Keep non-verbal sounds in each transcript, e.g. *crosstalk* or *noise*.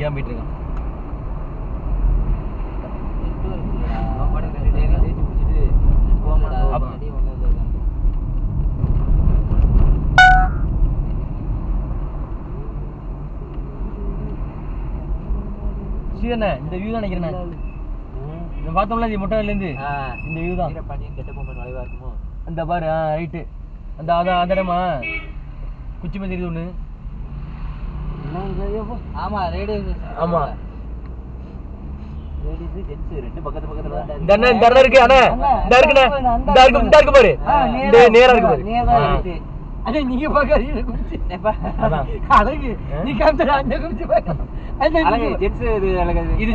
தான் போயிட்டு இருக்கான். இந்த வியூ தான் நினைக்கிறேண்ணே இந்த பார்த்தோம்ல இது மொட்டையிலேருந்து இந்த வியூ தான். கெட்ட பொம்மன் வளைவா இருக்குமோ? அந்த பாரு ஆ ரைட்டு அந்த அதான் அந்த இடமா? குச்சி தெரியுது ஒன்று ஆமா ரேடியோ ஆமா. ரெண்டு பக்கத்து பக்கத்துல தான் இந்த அண்ணன் இந்த அண்ணன் இருக்கு அண்ணா. இந்த இருக்குண்ணே இந்த இருக்கு இந்த இருக்கு பாரு இந்த நேரா இருக்கு பாரு. ஆ. அண்ணே நீங்க பாக்காதீங்க குடிச்சு. அழகு. நீ காமிச்சா அண்ணே குடிச்சு பாக்க அழகு இது அழகு. இது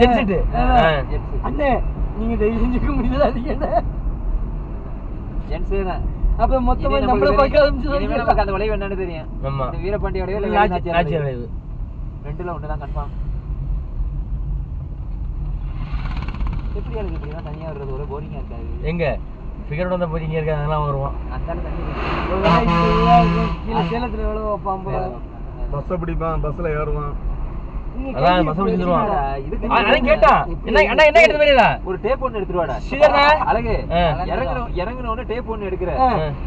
அண்ணே நீங்க செஞ்சுக்க தான். அப்ப மொத்தமா நம்மள பார்க்க அந்த வளைவு என்னன்னு தெரியும். ஆமா. இந்த வீரபாண்டிய வளைவு. ரெண்டுல ஒண்ணுதான் கன்ஃபார்ம் எப்படி அழகு இப்படி தான் தனியா வர்றது ஒரு போரிங்கா இருக்காது. எங்க? ஃபிகரோட வந்த போய் இங்கே இருக்க அதெல்லாம் வருவான் அந்த ஆளு தண்ணி சேலத்துல எவ்வளவு பாம்பு? பஸ்ஸை பிடிப்பான் பஸ்ஸில் ஏறுவான். அதான் அதான் என்ன அண்ணா என்ன எடுத்து ஒரு டேப் ஒண்ணு எடுத்துருவாடா ஸ்ரீதரா? அழகு. இறங்குன உடனே டேப் ஒண்ணு எடுக்கிற.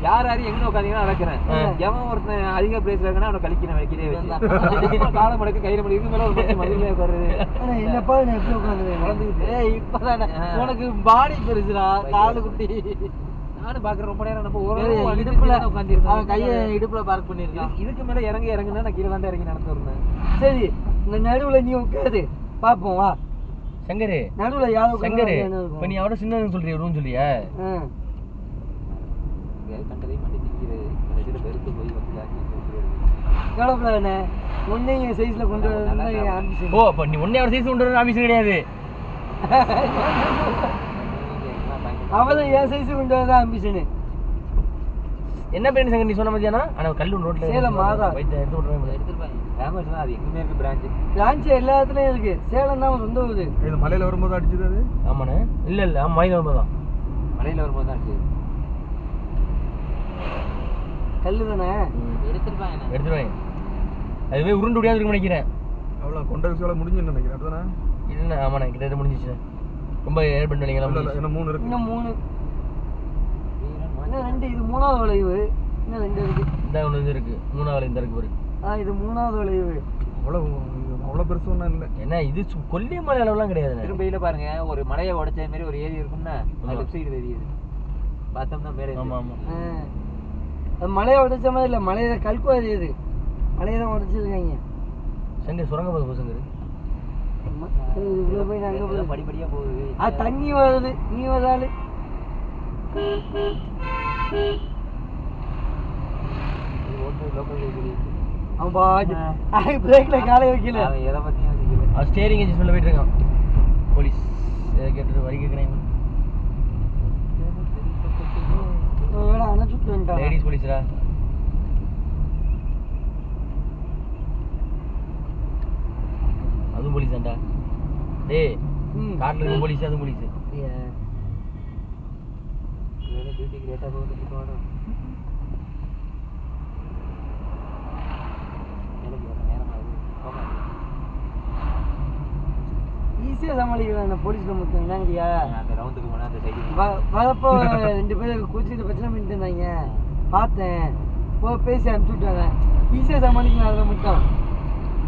யார் யாரு எங்க உட்காந்தீங்கன்னா அளக்குறேன் ஆ. எவன் ஒருத்தன் அதிக பிளேஸ்ல இருக்கானா அவனை கழிக்கிறேன் வைக்கிறே வச்சு. கால மடக்கு கையில மடக்கு மேல ஒரு மனுஷன் மதுரையில உட்காருது என்னப்பா நான் எப்படி இப்பதானே. உனக்கு பாடி பெருசுடா காலு குட்டி நானும் பாக்குறேன். ரொம்ப நேரம் நம்ம ஒரு இடுப்புல உட்காந்துருக்கோம் அவன் கையை இடுப்புல பார்க் பண்ணிருக்கான் இதுக்கு மேல இறங்கி இறங்குனா நான் கீழே தான் இறங்கி நடந்து வருவேன். சரி இந்த நடுவுல நீ உட்காரு. பாப்போம் வா. சங்கரு. நடுவுல யாரும் சங்கரு இப்போ நீ? அவட சின்னதுன்னு சொல்றிய ரூம் சொல்லியா. பெருத்து போய். கவலைப்படாதண்ணே உன்னையும் என் சைஸ்ல கொண்டு வரணும். ஓ அப்போ நீ ஒன்னே அவட சைஸ் கொண்டு வர ஆஃபீஸ் கிடையாது. *laughs* அவளும் என் சைஸ் கொண்டு வரதான் ஆம்பிஷனு என்ன பேர் சங்கர் நீ சொன்ன மாதிரியானா ஆனா கல் ரோட்ல சேலம் மாதா. போயிட்டு எடுத்து விட்றேன் எடுத்துருப்பாங்க ஃபேமஸ் தான் அது. எங்குமே இருக்கு பிரான்ச் பிரான்ச் எல்லா இடத்துலயும் இருக்கு. சேலம் தான் சொந்த ஊரு. இது மலையில் வரும்போது அடிச்சது அது? ஆமாண்ணே. இல்ல இல்ல. ஆமா மயில் வரும்போது தான். மலையில வரும்போது தான் இருக்கு கல்லு தானே? எடுத்துருப்பாங்க எடுத்துருவேன் அதுவே உருண்டு முடியாது நினைக்கிறேன். அவ்வளோ கொண்ட விஷயம் முடிஞ்சுன்னு நினைக்கிறேன். அப்படிதானே? இல்லைண்ணே ஆமாண்ணே. கிட்ட முடிஞ்சிச்சு ரொம்ப ஏர் பண்ணி இல்ல, இல்ல, வலிங்கலாம் இன்னும் மூணு இருக்கு. இன்னும் மூணு. இன்னும் ரெண்டு இது மூணாவது வளைவு. இன்னும் ரெண்டு இருக்கு. இந்த ஒன்று இது இருக்கு. மூணாவது இந்த இருக்கு பாரு. ஆ இது மூணாவது வளைவு. அவ்வளோ இது அவ்வளோ பெருசு ஒன்றும் இல்லை. என்ன இது சு- கொல்லிமலை அளவுலாம் கிடையாதுண்ணே திரும்பியில பாருங்க. ஒரு மலையை உடைச்ச மாதிரி ஒரு ஏரி இருக்கும்னா ஆமா. லெஃப்ட் சைடு தெரியுது பார்த்தோம்னா மேலே ஆமா ஆமா. ஆ. அது மலையை உடைச்ச மாதிரி இல்லை மலையில கல்குவாரி இது மலையை தான் உடைச்சிருக்காங்க. சங்கர் சுரங்க போது போ சங்கர். இதுக்குள்ள போய் இதெல்லாம் போய் படிப்படியா போகுது. ஆ தண்ணி வருது நீ வராது அவன் பாட்டு பிரேக்ல காலை வைக்கல. அவன் எதை பத்தியும் ஸ்டேரிங் அட்ஜஸ்ட்மெண்ட்ல போயிட்டு இருக்கான். போலீஸ் தான்டா. டேய். கார்ல இருக்க போலீஸ் அதுவும் போலீஸ். போகுது சமாளிக்கலாம் அந்த போலீஸ்ல மொத்தம் என்னங்கடியா அந்த ரவுண்டுக்கு போனா அந்த சைடு வரப்போ ரெண்டு பேரும் குடிச்சிட்டு பிரச்சனை பண்ணிட்டு இருந்தாங்க. பார்த்தேன். போ பேசி அனுப்பிச்சு விட்டாங்க ஈஸியா சமாளிக்கலாம் அதில் மட்டும்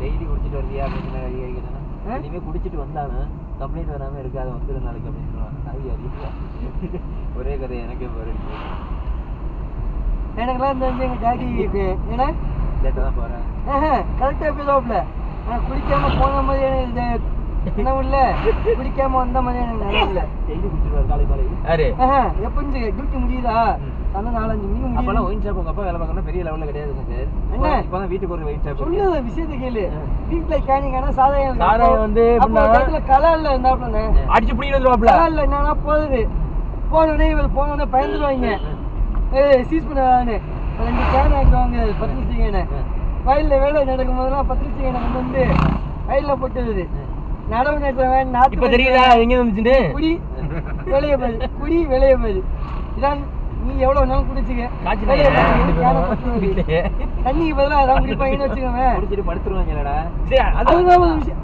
டெய்லி குடிச்சிட்டு வருவியா அதிகரிக்கணும் ஆ? இனிமே குடிச்சிட்டு வந்தாலும் கம்ப்ளைண்ட் வராம இருக்காது வந்துரு நாளைக்கு அப்படின்னு சொல்லுவாங்க. அது அறிவியா ஒரே கதை எனக்கே போறேன் எனக்கெல்லாம் தெரிஞ்சு எங்க டாடி ஏன்னா லேட்டாக தான் போறேன். கரெக்டாக பேசுவாப்புல. ஆனால் குடிக்காம போன மாதிரி எனக்கு இல்லை. குடிக்காம வந்த மாதிரி எனக்கு நினைவு இல்லை. டெய்லி குடிச்சிருவாரு காலை மாலை. யாரு? எப்போ டியூட்டி முடியுதா? அந்த நாலஞ்சு மணிக்கு அப்பெல்லாம் முடியும் ஒயின் ஷாப் உங்க அப்பா வேலை பார்க்கணும் பெரிய லெவல்ல கிடையாது சார் என்ன? இப்பதான் வீட்டுக்கு ஒரு ஒயின் ஷாப் சொல்லுத விஷயத்தை கேளு. வீட்டுல கேனிங்கான சாதகம் சாராயம் வந்து எப்படின்னா- கலால்ல இருந்தாப்புலண்ணே. அடிச்சு வந்துருவாப்ல கலால்ல என்னன்னா போகுது. போன உடனே இவர் போன உடனே பயந்துருவாங்க. ஏய் சீஸ் பண்ணுவான்னு ரெண்டு கேன் ஆக்கிடுவாங்க பத்து நிமிஷம் கேனை வயல்ல வேலை நடக்கும் போதெல்லாம் பத்து நிமிஷம் கேனை வந்து வயல்ல போட்டுருது நடவு நட்டுறவன் நாத்து இப்ப தெரியுதா? எங்க வந்துச்சுட்டு குடி வெளியே போகுது குடி வெளியே போகுது இதான் நீ எவ்வளவு நாள் குடிச்சுக்க. தண்ணிக்கு பதிலாக அதான் குடிப்பாங்கன்னு வச்சுக்கோங்க குடிச்சிட்டு படுத்துருவாங்கல்லடா சரி அது அதுதான் ஒரு விஷயம்.